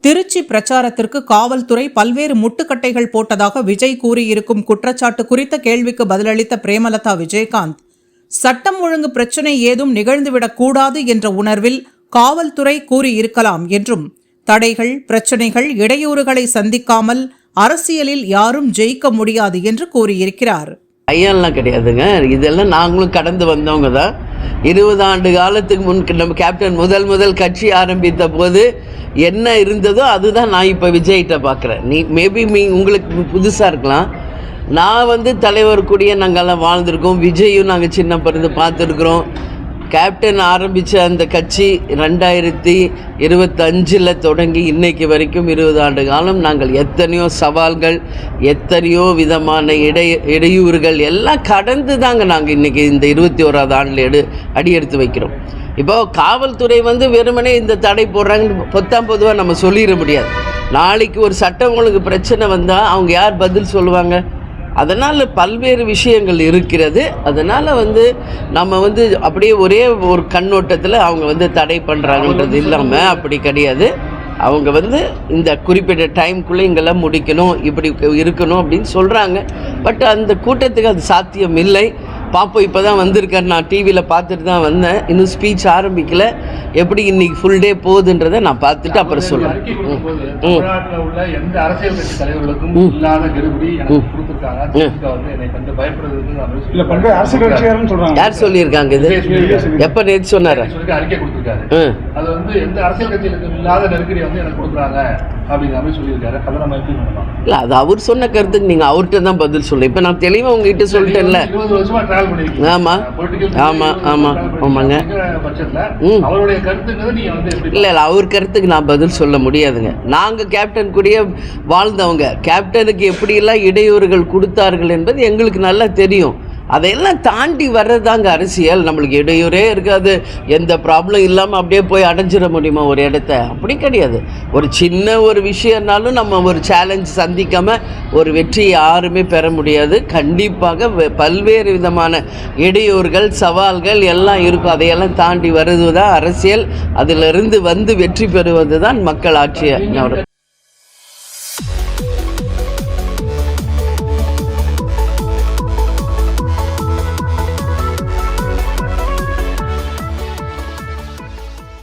திருச்சி பிரச்சாரத்திற்கு காவல்துறை பல்வேறு முட்டுக்கட்டைகள் போட்டதாக விஜய் கூறியிருக்கும் குற்றச்சாட்டு குறித்த கேள்விக்கு பதிலளித்த பிரேமலதா விஜயகாந்த் சட்டம் ஒழுங்கு பிரச்சினை ஏதும் நிகழ்ந்துவிடக் கூடாது என்ற உணர்வில் காவல்துறை கூறியிருக்கலாம் என்றும் தடைகள் பிரச்சினைகள் இடையூறுகளை சந்திக்காமல் அரசியலில் யாரும் ஜெயிக்க முடியாது என்று கூறியிருக்கிறார். ஐயம்லாம் கிடையாதுங்க. இதெல்லாம் நாங்களும் கடந்து வந்தவங்க தான். இருபது ஆண்டு காலத்துக்கு முன் நம்ம கேப்டன் முதல் முதல் கட்சி ஆரம்பித்த போது என்ன இருந்ததோ அதுதான் நான் இப்போ விஜய்கிட்ட பார்க்குறேன் நீ மேபி மீ உங்களுக்கு புதுசாக இருக்கலாம். நான் வந்து தலைவர் கூடிய நாங்கள்லாம் வாழ்ந்திருக்கோம். விஜயும் நாங்கள் சின்ன பிறந்து பார்த்துருக்குறோம். கேப்டன் ஆரம்பித்த அந்த கட்சி ரெண்டாயிரத்தி இருபத்தஞ்சில் தொடங்கி இன்னைக்கு வரைக்கும் இருபது ஆண்டு காலம் நாங்கள் எத்தனையோ சவால்கள் எத்தனையோ விதமான இடை இடையூறுகள் எல்லாம் கடந்து தாங்க நாங்கள் இன்றைக்கி இந்த இருபத்தி ஓராவது ஆண்டில் எடு அடியெடுத்து வைக்கிறோம். இப்போ காவல்துறை வந்து வெறுமனே இந்த தடை போடுறாங்கன்னு பொத்தாம் பொதுவாக நம்ம சொல்லிட முடியாது. நாளைக்கு ஒரு சட்டம் ஒழுங்கு பிரச்சனை வந்தால் அவங்க யார் பதில் சொல்லுவாங்க? அதனால் பல்வேறு விஷயங்கள் இருக்கிறது. அதனால் வந்து நம்ம வந்து அப்படியே ஒரே ஒரு கண்ணோட்டத்தில் அவங்க வந்து தடை பண்ணுறாங்கன்றது இல்லாமல் அப்படி கிடையாது. அவங்க வந்து இந்த குறிப்பிட்ட டைம்குள்ளே இங்கெல்லாம் முடிக்கணும் இப்படி இருக்கணும் அப்படின்னு சொல்கிறாங்க பட் அந்த கூட்டத்துக்கு அது சாத்தியம் இல்லை. பாப்போம் இப்போ தான் வந்திருக்காரு. நான் டிவியில் பார்த்துட்டு தான் வந்தேன். இன்னும் ஸ்பீச் ஆரம்பிக்கல. எப்படி இன்னைக்கு ஃபுல் டே போகுதுன்றதை நான் பார்த்துட்டு அப்புறம் சொல்கிறேன் அறிக்கை கொடுக்கும்போது ம். தமிழ்நாட்டுல உள்ள எந்த அரசியல் கட்சி தலைவர்களுக்கும் ம். இல்லாத கெடுபிடி எனக்கு ம். கொடுத்திருக்காங்க திமுக வந்து என்னை கண்டு பயப்படுறதுக்கு அப்படின்னு சொல்லி இல்ல பல்வேறு அரசியல் கட்சியாரும் சொல்றாங்க. யார் சொல்லியிருக்காங்க இது. எப்போ நேற்று சொன்னார்? அது வந்து எந்த அரசியல் கட்சிகளுக்கும் இல்லாத நெருக்கடி வந்து எனக்கு கொடுக்குறாங்க. அப்படிங்கிற மாதிரி சொல்லியிருக்காரு இல்லை அது அவர் சொன்ன கருத்துக்கு நீங்கள் அவர்கிட்ட தான் பதில் சொல்லு இப்போ நான் தெளிவாக உங்ககிட்ட சொல்லிட்டேன்ல. இருபது வருஷமா டிராவல் பண்ணிருக்கீங்க. ஆமா. Political ஆமா, field ஆமா, travel பண்ணிருக்கீங்க. ஆமாங்க. பட்சத்துல. அவருடைய வந்து இல்லை இல்லை அவர் கருத்துக்கு நான் பதில் சொல்ல முடியாதுங்க. நாங்கள் கேப்டன் கூடயே வாழ்ந்தவங்க. கேப்டனுக்கு எப்படியெல்லாம் இடையூறுகள் கொடுத்தார்கள் என்பது எங்களுக்கு நல்லா தெரியும். அதையெல்லாம் தாண்டி வர்றதாங்க அரசியல். நம்மளுக்கு இடையூறே இருக்காது. எந்த ப்ராப்ளம் இல்லாமல் அப்படியே போய் அடைஞ்சிட முடியுமா ஒரு இடத்த? அப்படி கிடையாது. ஒரு சின்ன ஒரு விஷயம்னாலும் நம்ம ஒரு சேலஞ்ச் சந்திக்காமல் ஒரு வெற்றி யாருமே பெற முடியாது. கண்டிப்பாக பல்வேறு விதமான இடையூறுகள் சவால்கள் எல்லாம் இருக்கும். அதையெல்லாம் தாண்டி வருவது தான் அரசியல். அதிலிருந்து வந்து வெற்றி பெறுவது தான் மக்கள் ஆட்சி